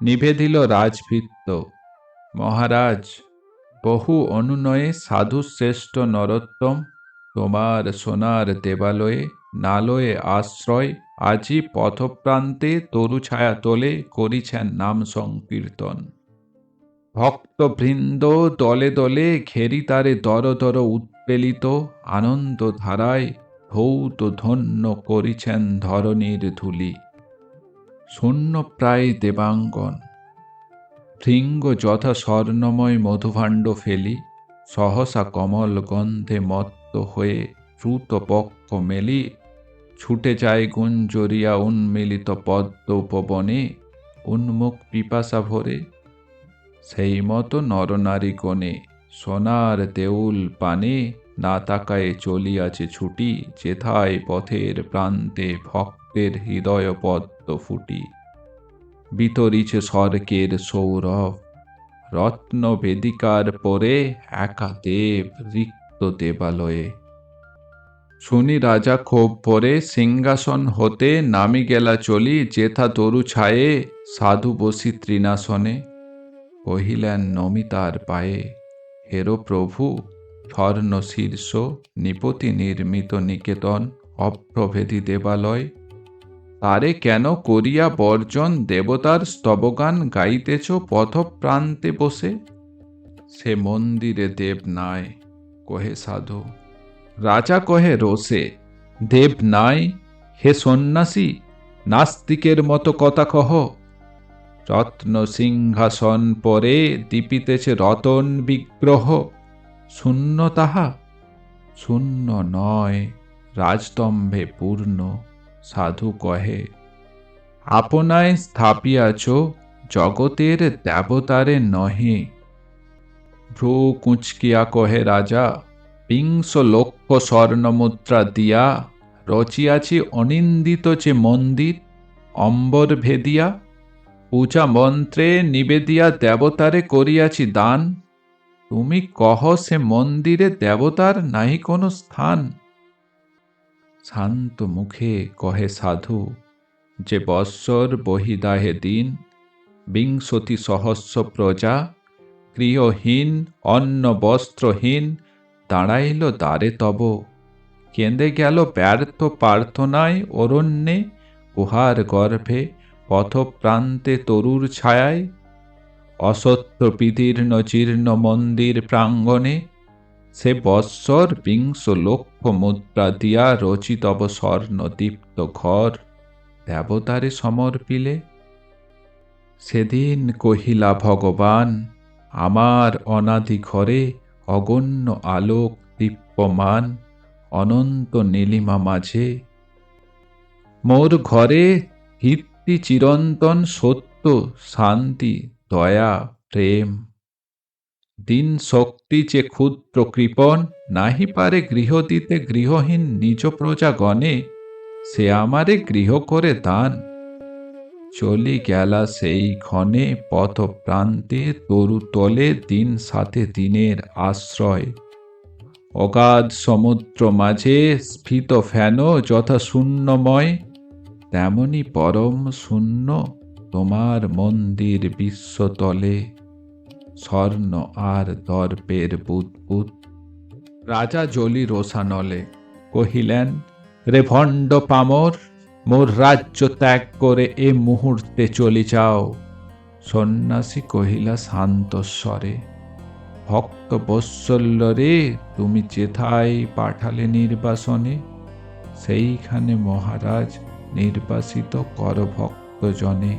নিভে দিল রাজভিত্ত মহারাজ, বহু অনুনয়ে সাধু শ্রেষ্ঠ নরোত্তম, তোমার সোনার দেবালয়ে, নালয়ে আশ্রয়, আজি পথপ্রান্তে তরু ছায়া তোলে করিছেন নাম সংকীর্তন। ভক্তবৃন্দ দলে দলে ঘেরি তারে দর দর উৎপেলিত আনন্দ ধারায় ধৌত ধন্য করিছেন ধরণীর ধুলি। শূন্য প্রায় দেবাঙ্গন। ভৃঙ্গ যথা স্বর্ণময় মধুভাণ্ড ফেলি, সহসা কমল গন্ধে মত্ত হয়ে দ্রুত পক্ষ মেলি, ছুটে যায় গুঞ্জরিয়া উন্মিলিত পদ্ম উপবনে, উন্মুখ পিপাসা ভরে, সেই মতো নরনারী কোণে, সোনার দেউল পানে, না তাকায়ে চলিয়াছে ছুটি, যেথায় পথের প্রান্তে ভক্তের হৃদয় ফুটি। বিতরিছে স্বর্গের সৌরভ। রত্ন বেদিকার পরে একা দেব রিক্ত দেবালয়ে। শুনি রাজা ক্ষোভ পরে সিংহাসন হতে নামি গেলা চলি, যেথা তরু ছায়ে সাধু বসি তৃণাসনে। কহিলেন, নমিতার পায়ে, হেরো প্রভু স্বর্ণ শীর্ষ নিপতি নির্মিত নিকেতন, অপ্রভেদী দেবালয়। তারে কেন করিয়া বর্জন দেবতার স্তবগান গাইতেছ পথপ্রান্তে বসে? সে মন্দিরে দেব নাই, কহে সাধু। রাজা কহে রোষে দেব নাই? হে সন্ন্যাসী, নাস্তিকের মতো কথা কহ। রত্ন সিংহাসন পরে দীপিতেছে রতন বিগ্রহ। শূন্য তাহা, শূন্য নয় রাজতম্ভে পূর্ণ। সাধু কহে আপনায় স্থাপিয়াছ জগতের দেবতারে নহে। ভ্রু কুঁচকিয়া কহে রাজা, বিংশ লক্ষ স্বর্ণমুদ্রা দিয়া রচিয়াছি অনিন্দিত যে মন্দির, অম্বর ভেদিয়া। পূজা মন্ত্রে নিবেদিয়া দেবতারে করিয়াছি দান। তুমি কহ সে মন্দিরে দেবতার নাহি কোনো স্থান? শান্ত মুখে কহে সাধু, যে বৎসর বহিদাহে দিন, বিংশতি সহস্র প্রজা, গৃহহীন, অন্ন বস্ত্রহীন, দাঁড়াইল দ্বারে তব। কেঁদে গেল ব্যর্থ প্রার্থনায় অরণ্যে, গুহার গর্ভে, পথপ্রান্তে তরুর ছায়ায়, অসত্য বিদীর্ণ জীর্ণ মন্দির প্রাঙ্গণে সে বৎসর বিংশ লক্ষ মুদ্রা দিয়া রচিতব স্বর্ণদীপ্ত ঘর দেবতারে সমর্পিলে। সেদিন কহিলা, ভগবান, আমার অনাদি ঘরে অগণ্য আলোক দীপ্যমান, অনন্ত নীলিমা মাঝে। মোর ঘরে হিত্তি চিরন্তন সত্য, শান্তি, দয়া, প্রেম দিন শক্তি যে ক্ষুদ্র কৃপণ নাহি পারে গৃহ দিতে গৃহহীন নিজ প্রজাগণে সে আমারে গৃহ করে দান। চলি গেলা সেই ক্ষণে পথ প্রান্তে, তরু তলে দিন সাথে দিনের আশ্রয়। অগাধ সমুদ্র মাঝে স্ফীত ফেন যথা শূন্যময়, তেমনি পরম শূন্য তোমার মন্দির বিশ্বতলে স্বর্ণ আর দর্পের বুদবুদ রাজা জলি রোষানলে, কহিলেন, রে ভণ্ড পামর, মোর রাজ্য ত্যাগ করে এ মুহূর্তে চলি যাও। সন্ন্যাসী কহিলা, শান্ত স্বরে, ভক্ত বৎসল্য রে, তুমি যেথায় পাঠালে নির্বাসনে, সেইখানে মহারাজ নির্বাসিত কর ভক্তজনে।